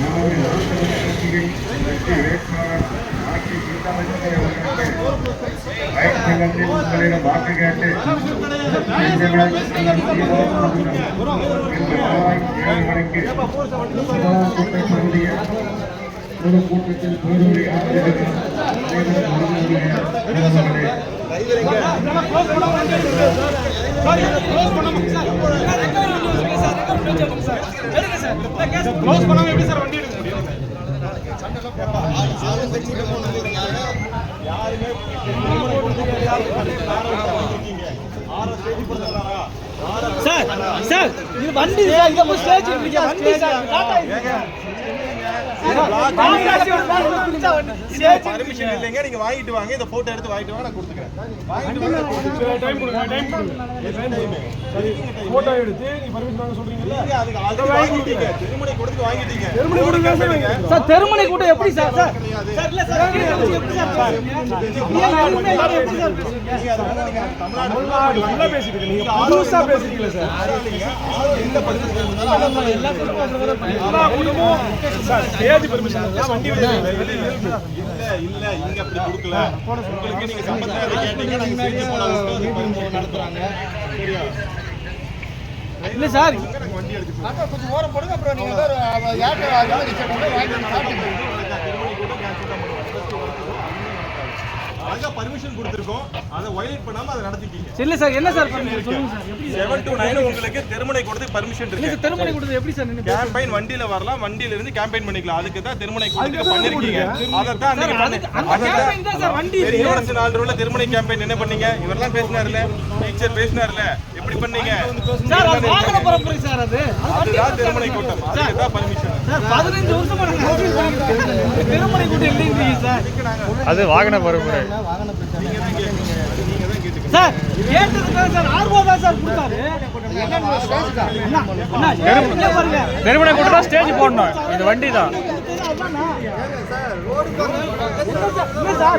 நமது நாட்டு கட்சியின் வெற்றி வேட்பாளர் ஆட்சி அவர்களுக்கு உங்களிடம் வாக்கு கேட்டு இன்று ஏழு மணிக்கு பகுதியில் ஒரு கூட்டத்தில் பேருரை க்ளோஸ் பண்ணாம எப்படி சார் வண்டி எடுக்க முடியும்? சார் சார் இது வண்டி சார் இங்க போய் ஸ்டேஜ் இருக்கு வண்டி சார் டாடா பர்மிஷன் இல்லைங்க. நீங்க வாங்கிட்டு வாங்க. இந்த போட்டோ எடுத்து வாங்கிட்டு வாங்க நான் கொடுத்துக்கிறேன். வாங்கிட்டு வாங்க. நான் கொடுத்துக்கிறேன். டைம் கொடுங்க டைம் கொடுங்க. என்ன time? சரி போட்டோ எடுத்து நீ பர்மிஷன் வாங்க சொல்றீங்கல்ல நீங்க அதுக்கு already வாங்கிட்டீங்க திருமணி கொடுத்து வாங்கிட்டீங்க திருமணி கொடுங்க சார் சொல்லுங்க. சார் தெருமனை கூட்டம் எப்படி சார் சார். சார் இல்ல சார் எப்படி சார் சார் பேசுறீங்க நீங்க அதை வேணா நீங்க தமிழ்நாடு தமிழ்நாடு நல்லா பேசிட்டு இருக்கீங்க. நீங்க புதுசா பேசுறீங்களா சார் ஆளுங்க, ஆளு எந்த பர்மிஷன் இருந்தாலும் எல்லா தெருவும் ஒரு தடவை பண்ணி- எல்லா குடும்பமும் சார் ஸ்டேஜ் பர்மிஷன் வண்டி இல்ல இல்ல இங்க அப்படி கொடுக்கல உங்களுக்கு நீங்க சம்பந்தம் கேட்டீங்க நாங்க செஞ்சு போலாம் நடத்துறாங்க சரியா இல்ல சார். கொஞ்சம் ஓரம் போடுங்க அப்புறம் நீங்க யார்கிட்ட வாங்கிட்டு பர்மிஷன் கொடுத்துருக்கோம். அதை வயலேட் பண்ணாம அதை நடத்திட்டீங்க. இல்ல சார் என்ன சார் பண்ணீங்க? சொல்லுங்க சார். எப்படி செவன் டு நைன் உங்களுக்கு திருமணை கொடுத்து பர்மிஷன் இல்ல இருக்கு சார் தெருமனை கூட்டத்தை எப்படி சார் நின்னு கேம்பெயின் வண்டியில வரலாம் வண்டியில இருந்து கேம்பெயின் பண்ணிக்கலாம். அதுக்கு தான் திருமணை கொடுத்து பண்ணிருக்கீங்க. அதை தான் சார், அதுக்கு- அந்த campaign தான் சார் வண்டி இது. பெரிய நாள் ரூல திருமணை கேம்பெயின் என்ன பண்ணீங்க? இவரெல்லாம் பேசினார்ல. டீச்சர் பேசினார்ல. எப்படி பண்ணீங்க? சார் அது வாகன பரப்புரை சார் அது. அது வண்டி அதுதான் திருமணை. கூட்டம். அதுக்கு தான் பர்மிஷன் சார் பதினஞ்சு வருஷமா நாங்க. தெருமனை கூட்டம் இல்லைன்றீங்க சார். அது வாகன பரப்புரை சார் கேட்டதுக்காக சார் ஆர்வம் தான் சார் கொடுத்தாரு. ஸ்டேஜ் போடணும். இது வண்டி தான் சார்,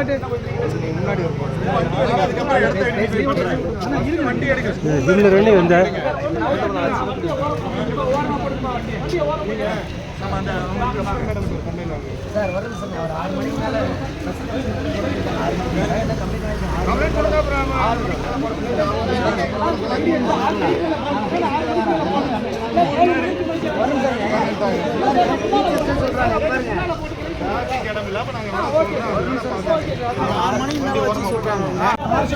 ரோடு பக்கத்துல இருக்கு, ரோடு பக்கத்துல சார் traffic ஆகுது? நீங்க ஏதாவது ஒரு traffic அ சொல்லுங்க சார். எல்லாம் பாருங்க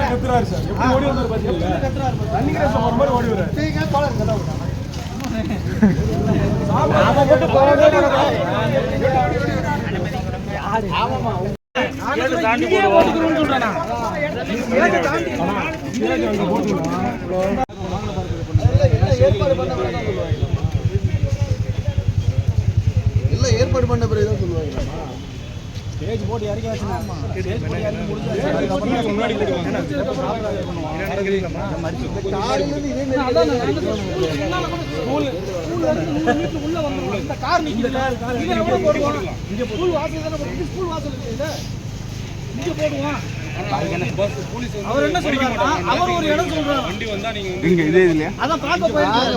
கத்துறாரு சார் எப்படி ஓடி வந்தாரு பாத்தீங்களா ரன்னிங் ரேஸ் மாதிரி ஓடி சொல்றேன் ஏற்பாடு பண்ண பிறகு தான் சொல்லுவாங்க. ஸ்டேஜ் போட்டு இறக்கியாச்சுன்னா ஸ்டேஜ் போட்டு இறக்கி தான் முன்னாடி கூட ஸ்கூல் வாசல் தானே. ஸ்கூல் வாசல் இங்க போடுவோம். அவர் என்ன சொல்றாருன்னா அவர் ஒரு இடம் சொல்றாரு. அதான் பார்க்க போயிருக்காரு.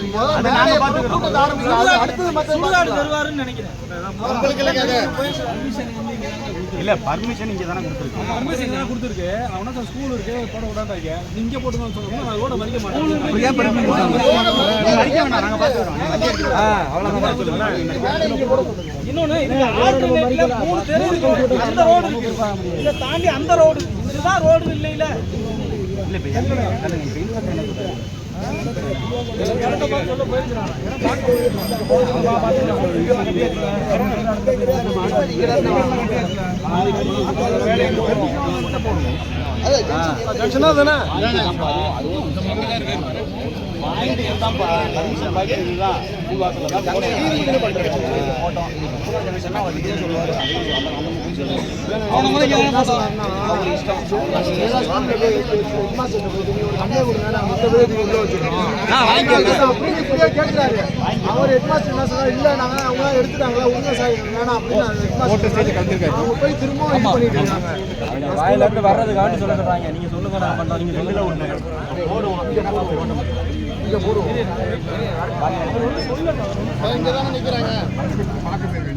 கூட்டத்தை ஆரம்பிச்சு அடுத்தது மற்ற சுடுகாடு தருவாருன்னு நினைக்கிறேன். உங்களுக்கு இல்லை கேட்க இல்ல பர்மிஷன் இங்க தானே கொடுத்துருக்கு. பர்மிஷன் தான் கொடுத்துருக்கு. அவனா தான் ஸ்கூல் இருக்கு போட விடாண்டாங்க நீங்க போட்டுதான் சொல்லணும் நான் ரோட மறிக்க மாட்டேன். ஏன் வேண்டாம் நாங்க பாத்துக்கிறோம் இன்னொன்னு இது ஆல்டர்னேட்ல மூணு தெரு இருக்கு. அந்த ரோடு இருக்கு. இதை தாண்டி அந்த ரோடு இருக்கு. இதுதான் ரோடு இல்லைல ஜங்ஷனா தானே பாயிண்ட் இதுதான் பர்மிஷன் பாக்கி இதுதான் ஸ்கூல் வாசல்ல தான் போட்டோம் சொன்னா அவர் இதே சொல்லுவாரு அவங்க முதல்ல இங்க தானே போட்டாங்க. அவங்க இஷ்டம் அவர் ஹெட்மாஸ்டர் என்ன சொன்னா இல்ல நாங்க அவங்க எடுத்துட்டாங்களா உங்க சார் வேணாம் அப்படின்னு போய் திரும்ப இது பண்ணிட்டு இருக்காங்க வாயில இருந்து வர்றதுக்காண்டி சொல்ல சொல்றாங்க நீங்க சொல்லுங்க நான் பண்றோம் நீங்க ரெண்டுல ஒண்ணு போடுவோம் இங்க போடுவோம் நிக்கிறாங்க சார்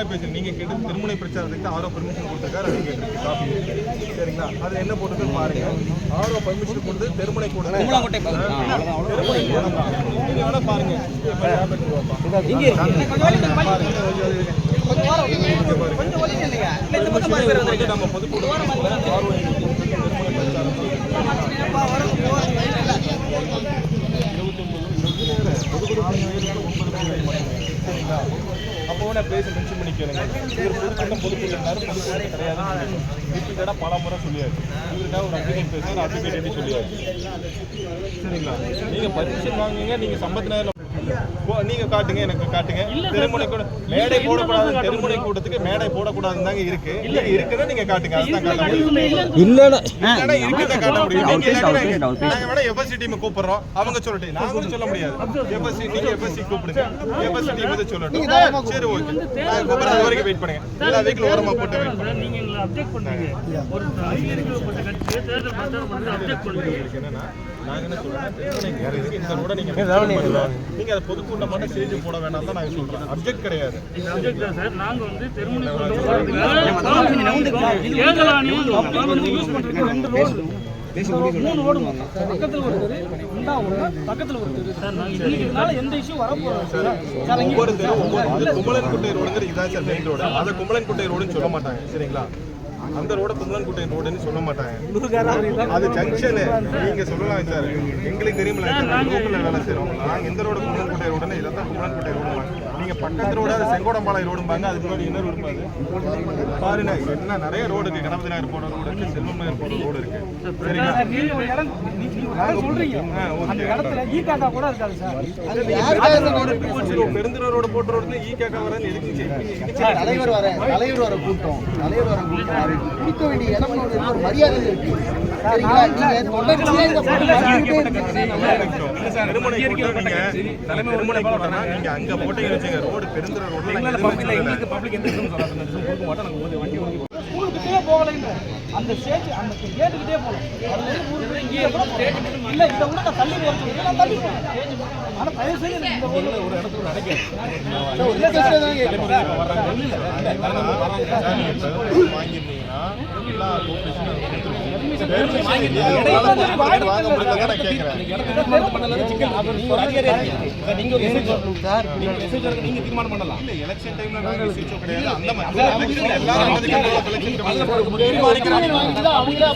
ஒரு கூட்டத்துக்காக பேசுறீங்க நீங்க கேட்டு திருமண பிரச்சாரத்துக்கு ஆரோ பர்மிஷன் கொடுத்துருக்காரு அது கேட்டிருக்கு காப்பி சரிங்களா? அதுல என்ன போட்டுருக்கு பாருங்க. ஆரோ பர்மிஷன் கொடுத்து திருமணை கூட திருமணை கூடம் தான். நீங்க வேணா பாருங்க. இப்ப ஞாபகம் இருக்குவாப்பா. நம்ம பொதுக்கூட்டம் அப்போ வேணா பிளேஸ் மென்ஷன் பண்ணிக்கிறேங்க. இவர் பொதுக்கூட்டம் பொதுக்கூட்டம் பொதுக்கூட்டம் கிடையாது ரிப்பீட்டடாக பல முறை சொல்லியாச்சு. இவருக்காக ஒரு அப்ளிகேட் பேசுகிறார் அப்ளிகேட் சொல்லியாச்சு. சரிங்களா? நீங்கள் பர்மிஷன் வாங்குங்க நீங்கள் சம்பத் நீங்க காட்டுங்க எனக்கு காட்டுங்க. திருமுனை கூட மேடை போடக்கூடாது திருமுனை கூட்டத்துக்கு மேடை போடக்கூடாதுன்னு தாங்க இருக்கு. இல்ல இருக்குன்னா நீங்க காட்டுங்க அதுதான் காட்ட முடியும் இல்லடா இல்லைன்னா இருக்குதான் காட்ட முடியும் நீங்க நாங்க வேணா எஃப்எஸ்சி டீம் கூப்பிடுறோம். அவங்க சொல்லட்டும். நான் கூட சொல்ல முடியாது. எஃப்எஸ்சி நீங்க எஃப்எஸ்சி கூப்பிடுங்க. எஃப்எஸ்சி டீம் இதை சொல்லட்டும். சரி ஓகே நான் கூப்பிடுறேன் அது வரைக்கும் வெயிட் பண்ணுங்க. எல்லா வெஹிக்கிள் ஓரமா போட்டு வெயிட் பண்ணுங்க. நீங்க எங்களை அப்டேட் பண்றீங்க ஒரு அங்கீகரிக்கப்பட்ட கட்சி தேர்தல் பிரச்சாரம் பண்றது அப்டேட் உங்களுக்கு என்னன்னா நாங்க என்ன சொல்றோம் இந்த ரோட நீங்க. நீங்க அதை பொதுக்கூட்டம் மட்டும் ஸ்டேஜ் போட வேண்டாம் தான் நாங்க சொல்றோம் அப்ஜெக்ட் கிடையாது அப்டேட் தான் சார் வந்து திருமணம் மூணு ரோடு பக்கத்துல ஒரு தெரு ரெண்டாவது ஒண்ணு பக்கத்துல ஒரு தெரு சார் இன்னைக்கு இதனால எந்த இஷ்யூ வரப்போறது சார் சார் ஒவ்வொரு தெரு ஒவ்வொரு கும்பலன் குட்டை ரோடுங்கிறது இதான் சார் மெயின் ரோடு அதை கும்பலன் குட்டை ரோடுன்னு சொல்ல மாட்டாங்க சரிங்களா அந்த ரோட கும்பலன் ரோடுன்னு சொல்ல மாட்டாங்க. அது ஜங்ஷனு நீங்க சொல்லலாம் சார். எங்களுக்கு லோக்கல்ல வேலை செய்றோம் நாங்க எந்த ரோடு கும்பலன் ரோடுன்னு இதை தான் கும்பலன் குட்டை ரோடுவாங்க நீங்க பக்கத்து ரோடு அது செங்கோடம்பாளையம் ரோடும்பாங்க அதுக்கு முன்னாடி என்ன ரோடு பாரு. பாருங்க என்ன நிறைய ரோடு இருக்கு. கணபதி நகர் போன ரோடு இருக்கு செல்வம் நகர் போன ரோடு இருக்கு. சரிங்களா? சார் நீங்க ஒரு இடம் நீ- நீங்க ஒரு இடம் சொல்றீங்க. ஆ, ஓகே. அந்த இடத்துல ஈ காக்கா கூட இருக்காது சார். பெருந்திர ரோடு போட்ட ரோடுல ஈ கேட்க வரேன்னு எதுக்கு தலைவர் வர தலைவர் வர கூட்டம். தலைவர் வர கூட்டம். கொடுக்க வேண்டிய இடம் ஒண்ணு இருக்கு, ஒரு மரியாதை இருக்கு. சரிங்களா அந்த ஸ்டேஜ் அந்த கேட்டுக்கிட்டே போகலாம் இதை விட நான் தள்ளி நான் தள்ளி தயவு செய்து இந்த ஒரு இடத்துல வாங்கியிருந்தீங்கன்னா எல்லா தீர்மானிக்கிறாங்க. இதை அவங்களே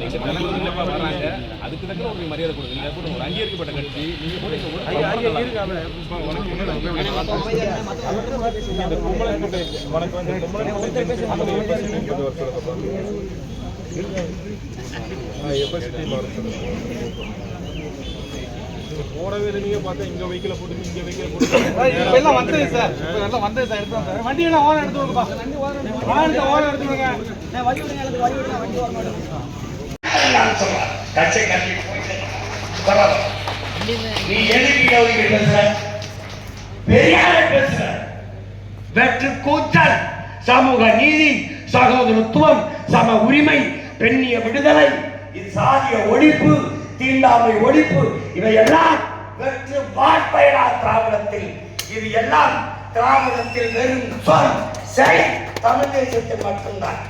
வர்றாங்க. அதுக்கு தக்க ஒரு மரியாதை கொடுங்க. நீங்க கூட ஒரு அங்கீகரிக்கப்பட்ட கட்சி நீங்க கூட பார்த்தா இங்க வெஹிக்கிள போட்டு இங்க வெஹிக்கிள இப்ப எல்லாம் போட்டு வந்தது சார். எல்லாம் வந்தது சார். எடுத்து சார் வண்டி எல்லாம் ஓரம் எடுத்து விடுப்பா ஓரம் எடுத்து விடுங்க நான் வழி விடுங்க எனக்கு வழி விடுங்க. வண்டி ஓரம் எடுத்து கச்சை கட்டி போயிட்டு பரவாயில்ல. நீ எதுக்கு கௌரிக்கு பேசுற பெரியார பேசுற வெற்று கூச்சல் சமூக நீதி சகோதரத்துவம் சம உரிமை பெண்ணிய விடுதலை இது சாதிய ஒழிப்பு தீண்டாமை ஒழிப்பு இவையெல்லாம் வெற்று வார்த்தைகளா திராவிடத்தில் இது எல்லாம் திராவிடத்தில் வெறும் சொல் செயல் தமிழ் தேசத்தில் மட்டும்தான்